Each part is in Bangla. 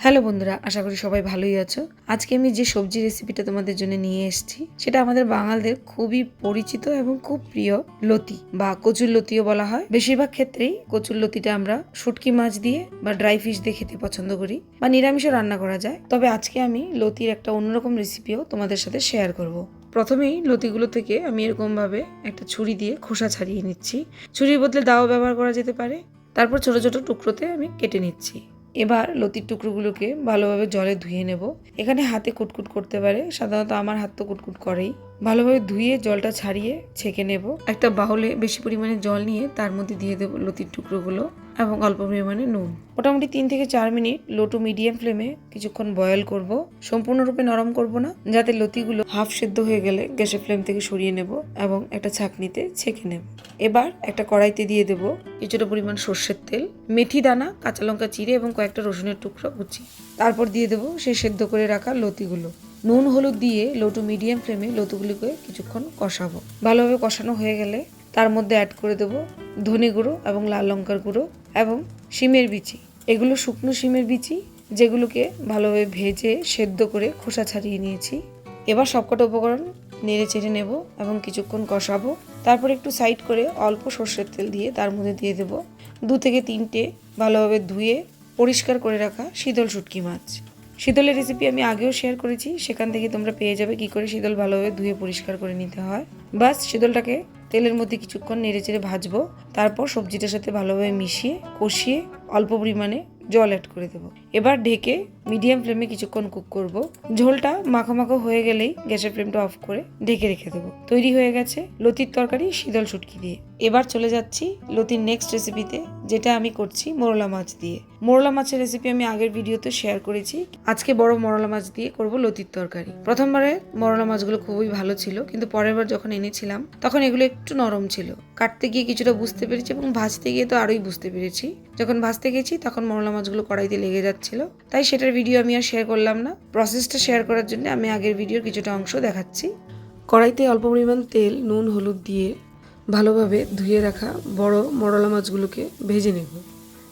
হ্যালো বন্ধুরা, আশা করি সবাই ভালোই আছো। আজকে আমি যে সবজি রেসিপিটা তোমাদের জন্য নিয়ে এসেছি, সেটা আমাদের বাঙালদের খুবই পরিচিত এবং খুব প্রিয় লতি বা কচুর লতিও বলা হয়। বেশিরভাগ ক্ষেত্রেই কচুর লতিটা আমরা শুটকি মাছ দিয়ে বা ড্রাই ফিশ দিয়ে খেতে পছন্দ করি বা নিরামিষও রান্না করা যায়। তবে আজকে আমি লতির একটা অন্যরকম রেসিপিও তোমাদের সাথে শেয়ার করব। প্রথমেই লতিগুলো থেকে আমি এরকমভাবে একটা ছুরি দিয়ে খোসা ছাড়িয়ে নিচ্ছি। ছুরির বদলে দাও ব্যবহার করা যেতে পারে। তারপর ছোট ছোট টুকরোতে আমি কেটে নিচ্ছি। এবার লতির টুকরোগুলোকে ভালোভাবে জলে ধুয়ে নেব। এখানে হাতে কুটকুট করতে পারে, সাধারণত আমার হাত তো কুটকুট করেই। ভালোভাবে ধুয়ে জলটা ছাড়িয়ে ছেঁকে নেব। একটা বাউলে বেশি পরিমাণে জল নিয়ে তার মধ্যে দিয়ে দেবো লতির টুকরোগুলো। এবং অল্প পরিমাণে নুন। মোটামুটি তিন থেকে চার মিনিট লো টু মিডিয়াম ফ্লেমে কিছুক্ষণ বয়েল করব। সম্পূর্ণরূপে নরম করব না, যাতে লতিগুলো হাফ সেদ্ধ হয়ে গেলে গ্যাসের ফ্লেম থেকে সরিয়ে নেব এবং একটা ছাঁকনিতে ছেঁকে নেব। এবার একটা কড়াইতে দিয়ে দেব কিছুটা পরিমাণ সর্ষের তেল, মেথি দানা, কাঁচা লঙ্কা চিড়ে এবং কয়েকটা রসুনের টুকরো কুচি। তারপর দিয়ে দেবো সেই সেদ্ধ করে রাখা লতিগুলো। নুন হলুদ দিয়ে লো টু মিডিয়াম ফ্লেমে লতিগুলিকে কিছুক্ষণ কষাবো। ভালোভাবে কষানো হয়ে গেলে তার মধ্যে অ্যাড করে দেবো ধনে গুঁড়ো এবং লাল লঙ্কার গুঁড়ো। এবং শিমের বিচি। এগুলো শুকনো শিমের বিচি, যেগুলোকে ভালোভাবে ভেজে সেদ্ধ করে খোসা ছাড়িয়ে নিয়েছি। এবার সবকটা উপকরণ নেড়ে চেড়ে নেব এবং কিছুক্ষণ কষাবো। তারপর একটু সাইড করে অল্প সর্ষের তেল দিয়ে তার মধ্যে দিয়ে দেব দু থেকে তিনটে ভালোভাবে ধুয়ে পরিষ্কার করে রাখা শীতল শুটকি মাছ। শীতলের রেসিপি আমি আগেও শেয়ার করেছি, সেখান থেকে তোমরা পেয়ে যাবে কি করে শীতল ভালোভাবে ধুয়ে পরিষ্কার করে নিতে হয়। বাস শীতলটাকে তেলের মধ্যে কিছুক্ষণ নেড়ে চেড়ে ভাজবো। তারপর সবজিটার সাথে ভালোভাবে মিশিয়ে, কষিয়ে অল্প পরিমাণে জল অ্যাড করে দেবো। এবার ঢেকে মিডিয়াম ফ্লেমে কিছুক্ষণ কুক করব। ঝোলটা মাখো মাখো হয়ে গেলেই গ্যাসের ফ্লেমটা অফ করে ঢেকে রেখে দেবো। তৈরি হয়ে গেছে লতির তরকারি, শীতল শুটকি দিয়ে। এবার চলে যাচ্ছি লতির নেক্সট রেসিপিতে যেটা আমি করছি মোরলা মাছ দিয়ে। মোরলা মাছের রেসিপি আমি আগের ভিডিওতে শেয়ার করেছি। আজকে বড় মরলা মাছ দিয়ে করব লতির তরকারি। প্রথমবারে মরলা মাছগুলো খুবই ভালো ছিল, কিন্তু পরের বার যখন এনেছিলাম, তখন এগুলো একটু নরম ছিল। কাটতে গিয়ে কিছুটা বুঝতে পেরেছি এবং ভাজতে গিয়ে তো আরোই বুঝতে পেরেছি। যখন ভাজতে গেছি, তখন মরলা মাছগুলো কড়াইতে লেগে যাচ্ছিল। তাই সেটার ভিডিও আমি আর শেয়ার করলাম না। প্রসেসটা শেয়ার করার জন্য আমি আগের ভিডিওর কিছুটা অংশ দেখাচ্ছি। কড়াইতে অল্প পরিমাণ তেল, নুন, হলুদ দিয়ে ভালোভাবে ধুয়ে রাখা বড় মরলা মাছগুলোকে ভেজে নেব।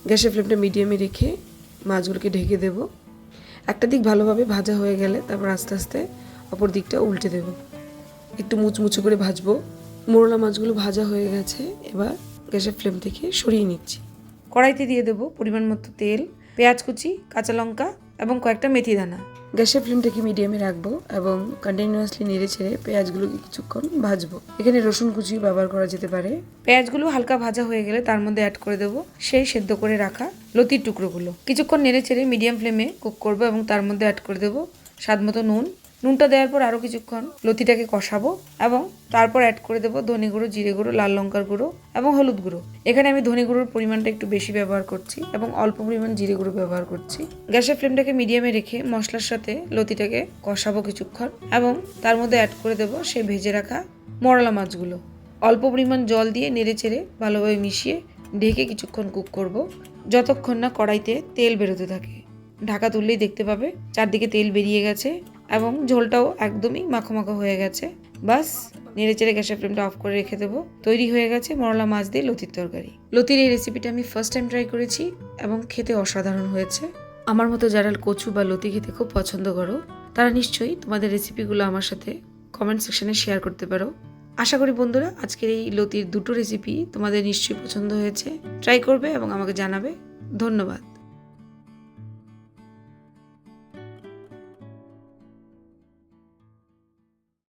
গ্যাসের ফ্লেমটা মিডিয়ামে রেখে মাছগুলোকে ঢেকে দেব। একটা দিক ভালোভাবে ভাজা হয়ে গেলে তারপর আস্তে আস্তে অপর দিকটা উল্টে দেব। একটু মুচমুচে করে ভাজবো। মোরলা মাছগুলো ভাজা হয়ে গেছে, এবার গ্যাসের ফ্লেম থেকে সরিয়ে নিচ্ছি। কড়াইতে দিয়ে দেবো পরিমাণ মতো তেল, পেঁয়াজ কুচি, কাঁচা লঙ্কা এবং কয়েকটা মেথি দানা। গ্যাসের ফ্লেমটাকে মিডিয়ামে রাখব এবং কন্টিনিউয়াসলি নেড়ে ছেড়ে পেঁয়াজগুলোকে কিছুক্ষণ ভাজবো। এখানে রসুন কুচি ব্যবহার করা যেতে পারে। পেঁয়াজগুলো হালকা ভাজা হয়ে গেলে তার মধ্যে অ্যাড করে দেবো সেই সেদ্ধ করে রাখা লতির টুকরোগুলো। কিছুক্ষণ নেড়ে ছেড়ে মিডিয়াম ফ্লেমে কুক করব এবং তার মধ্যে অ্যাড করে দেবো স্বাদ মতো নুন নুনটা দেওয়ার পর আরও কিছুক্ষণ লতিটাকে কষাবো এবং তারপর অ্যাড করে দেবো ধনে গুঁড়ো, জিরে গুঁড়ো, লাল লঙ্কার গুঁড়ো এবং হলুদ গুঁড়ো। এখানে আমি ধনে গুঁড়োর পরিমাণটা একটু বেশি ব্যবহার করছি এবং অল্প পরিমাণ জিরে গুঁড়ো ব্যবহার করছি। গ্যাসের ফ্লেমটাকে মিডিয়ামে রেখে মশলার সাথে লতিটাকে কষাবো কিছুক্ষণ এবং তার মধ্যে অ্যাড করে দেবো সেই ভেজে রাখা মরলা মাছগুলো। অল্প পরিমাণ জল দিয়ে নেড়ে চেড়ে ভালোভাবে মিশিয়ে ঢেকে কিছুক্ষণ কুক করব। যতক্ষণ না কড়াইতে তেল বেরোতে থাকে। ঢাকা তুললেই দেখতে পাবে, চারদিকে তেল বেরিয়ে গেছে। এবং ঝোলটাও একদমই মাখো মাখো হয়ে গেছে। বাস, নেড়ে চেড়ে গ্যাসের ফ্লেমটা অফ করে রেখে দেবো। তৈরি হয়ে গেছে মরলা মাছ দিয়ে লতির তরকারি। লতির এই রেসিপিটা আমি ফার্স্ট টাইম ট্রাই করেছি এবং খেতে অসাধারণ হয়েছে। আমার মতো যারা কচু বা লতি খেতে খুব পছন্দ করো, তারা নিশ্চয়ই তোমাদের রেসিপিগুলো আমার সাথে কমেন্ট সেকশনে শেয়ার করতে পারো। আশা করি বন্ধুরা, আজকের এই লতির দুটো রেসিপি তোমাদের নিশ্চয়ই পছন্দ হয়েছে। ট্রাই করবে এবং আমাকে জানাবে। ধন্যবাদ।